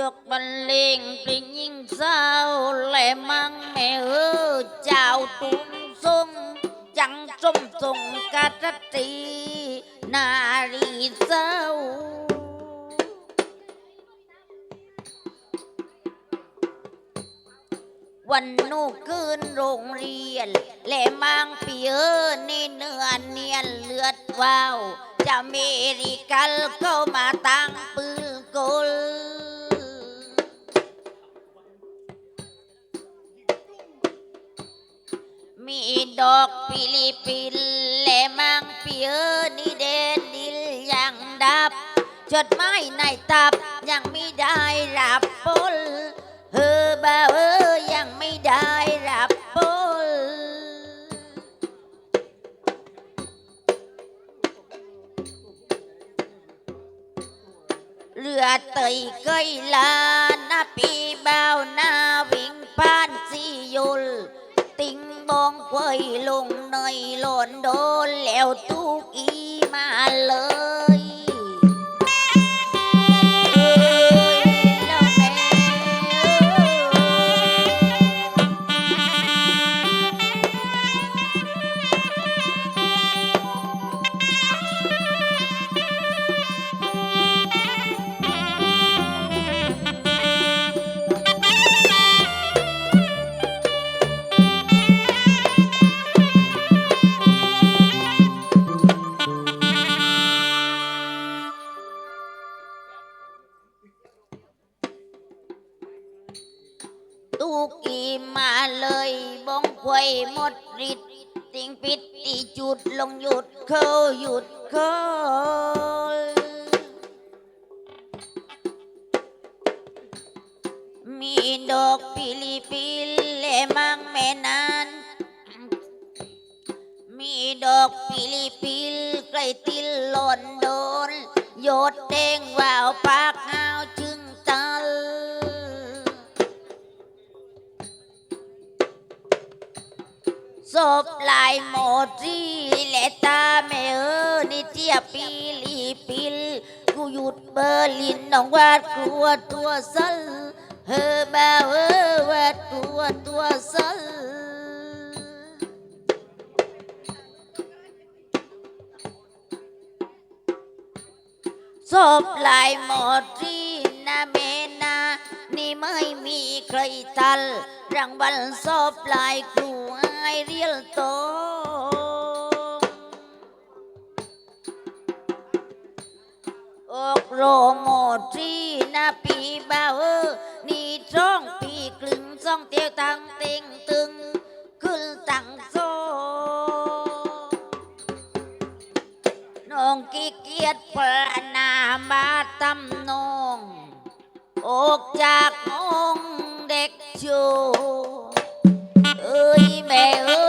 ยกบันเลงปริงยิ่งเศร้าแหลมังแม่เออเจ้าตุ้งทรงจังจมทรงกาตตีนารีเศร้าวันนูคืนโรงเรียนแหลมังเปียนี่เนื้อเนียนเลือดวาว จะเมริกันเข้ามาตั้งปืนีดอกฟิลิปปินและมังเปียนี่เดนดิลยังดับจดหมายในตับยังไม่ได้รับปลเฮอบ่าเออยังไม่ได้รับปลเรือเตยเกยลา องควยลงในหล่นโดนแล้วทุกอีมาเลย ตุกอีมาเลยบองควยหมดฤทธิ์ติงปิดตีจุดลงหยุดเขาหยุดเขามีดอกปิลิปิลแลมังแม่นานมีดอกปิลิปิลใกล้ติลหล่นโดนโยดเด้งว่าวปากหา ศพลายโมจีและตาแม่เออนี่เทียบปีลีปิลกูหยุดเบอร์ลินน้องวาดกลัวตัวสัลเฮอบ่าวเออวาดกลัวตัวสัลศพลายโมจีนะเมนานี่ไม่มีใครทันรางวัลศพลายครูใ ai riêng tổ อกโรโมตรีนาปีบาเออนี่จ้องปีกลึงซ่องเตียวตังเต็งตึงขึ้นตังโซน้องกี้เกียจปลนามาตำนอง อกจากองเด็กชู Mẹ!